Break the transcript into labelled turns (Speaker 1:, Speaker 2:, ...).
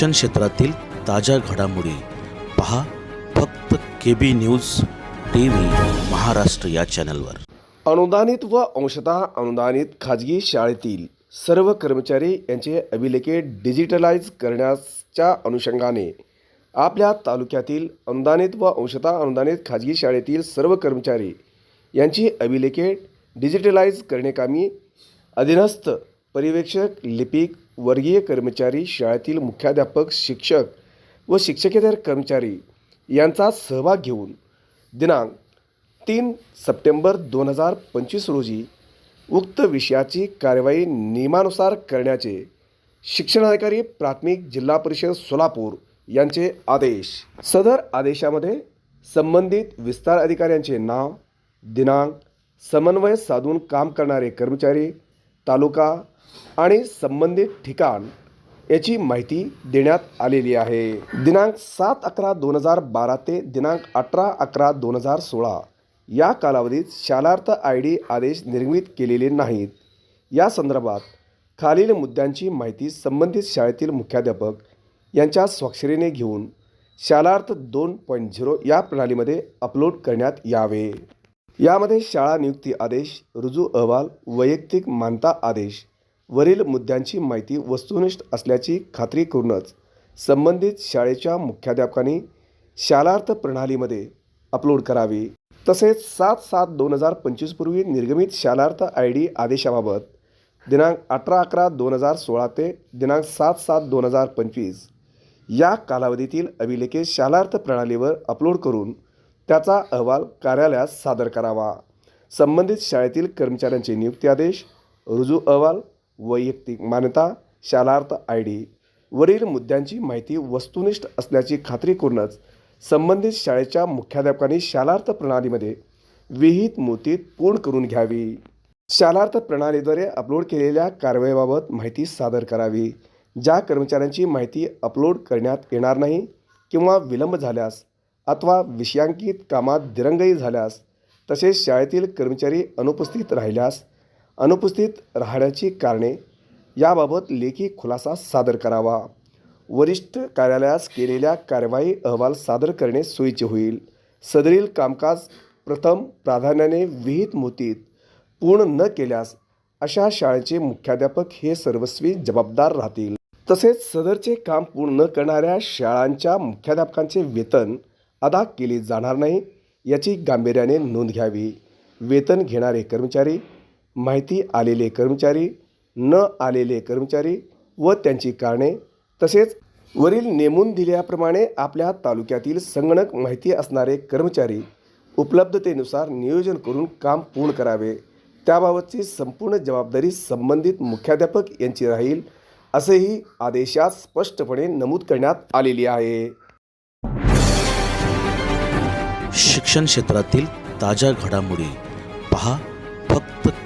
Speaker 1: शिक्षण क्षेत्रातील ताज्या घडामोडी पहा फक्त K B news T V Maharashtra या चॅनलवर.
Speaker 2: अनुदानित व अंशतः अनुदानित खाजगी शाळेतील सर्व कर्मचारी यांचे अभिलेखे डिजिटलाइज करण्याच्या अनुषंगाने आपल्या तालुक्यातील अनुदानित व अंशतः अनुदानित खाजगी शाळेतील सर्व कर्मचारी यांची अभिलेखे डिजिटलाइज कामी अधीनस्थ पर्यवेक्षक लिपिक वर्गीय कर्मचारी शाळेतील मुख्याध्यापक शिक्षक व शिक्षकेतर कर्मचारी यांचा सहभाग घेऊन दिनांक तीन सप्टेंबर दोन हजार पंचवीस रोजी उक्त विषयाची कार्यवाही नियमानुसार करण्याचे शिक्षणाधिकारी प्राथमिक जिल्हा परिषद सोलापूर यांचे आदेश. सदर आदेशामध्ये संबंधित विस्तार अधिकाऱ्यांचे नाव दिनांक समन्वय साधून काम करणारे कर्मचारी तालुका आणि संबंधित ठिकाण याची माहिती देण्यात आलेली आहे. दिनांक सात अकरा दोन हजार बारा ते दिनांक अठरा अकरा दोन हजार सोळा या कालावधीत शालार्थ आय डी आदेश निर्मित केलेले नाहीत. या संदर्भात खालील मुद्द्यांची माहिती संबंधित शाळेतील मुख्याध्यापक यांच्या स्वाक्षरीने घेऊन शालार्थ दोन पॉईंट झिरो या प्रणालीमध्ये अपलोड करण्यात यावे. यामध्ये शाळा नियुक्ती आदेश रुजू अहवाल वैयक्तिक मानता आदेश वरील मुद्द्यांची माहिती वस्तुनिष्ठ असल्याची खात्री करूनच संबंधित शाळेच्या मुख्याध्यापकांनी शालार्थ प्रणालीमध्ये अपलोड करावी. तसेच सात सात दोन हजार पंचवीसपूर्वी निर्गमित शालार्थ आय डी आदेशाबाबत दिनांक अठरा अकरा दोन हजार सोळा ते दिनांक सात सात दोन हजार पंचवीस या कालावधीतील अभिलेखे शालार्थ प्रणालीवर अपलोड करून त्याचा अहवाल कार्यालयास सादर करावा. संबंधित शाळेतील कर्मचाऱ्यांचे नियुक्ती आदेश रुजू अहवाल वैयक्तिक मान्यता शालार्थ आय डी वरील मुद्द्यांची माहिती वस्तुनिष्ठ असल्याची खात्री करूनच संबंधित शाळेच्या मुख्याध्यापकांनी शालार्थ प्रणालीमध्ये विहित मोतीत पूर्ण करून घ्यावी. शालार्थ प्रणालीद्वारे अपलोड केलेल्या कारवाईबाबत माहिती सादर करावी ज्या कर्मचाऱ्यांची माहिती अपलोड करण्यात येणार नाही किंवा विलंब झाल्यास अथवा विषयांकित कामात दिरंगाई झाल्यास तसेच शाळेतील कर्मचारी अनुपस्थित राहिल्यास अनुपस्थित राहण्याची कारणे. याबाबत लेखी खुलासा सादर करावा. वरिष्ठ कार्यालयास केलेल्या कार्यवाही अहवाल सादर करणे सोयीचे होईल. सदरील कामकाज प्रथम प्राधान्याने विहित मोतीत पूर्ण न केल्यास अशा शाळेचे मुख्याध्यापक हे सर्वस्वी जबाबदार राहतील. तसेच सदरचे काम पूर्ण न करणाऱ्या शाळांच्या मुख्याध्यापकांचे वेतन अदा केले जाणार नाही याची गांभीर्याने नोंद घ्यावी. वेतन घेणारे कर्मचारी माहिती आलेले कर्मचारी न आलेले कर्मचारी व त्यांची कारणे. तसेच वरील नेमून दिल्याप्रमाणे आपल्या तालुक्यातील संगणक माहिती असणारे कर्मचारी उपलब्धतेनुसार नियोजन करून काम पूर्ण करावे. त्याबाबतची संपूर्ण जबाबदारी संबंधित मुख्याध्यापक यांची राहील असेही आदेशात स्पष्टपणे नमूद करण्यात आलेली आहे.
Speaker 1: शिक्षण क्षेत्रातील ताज्या घडामोडी पहा.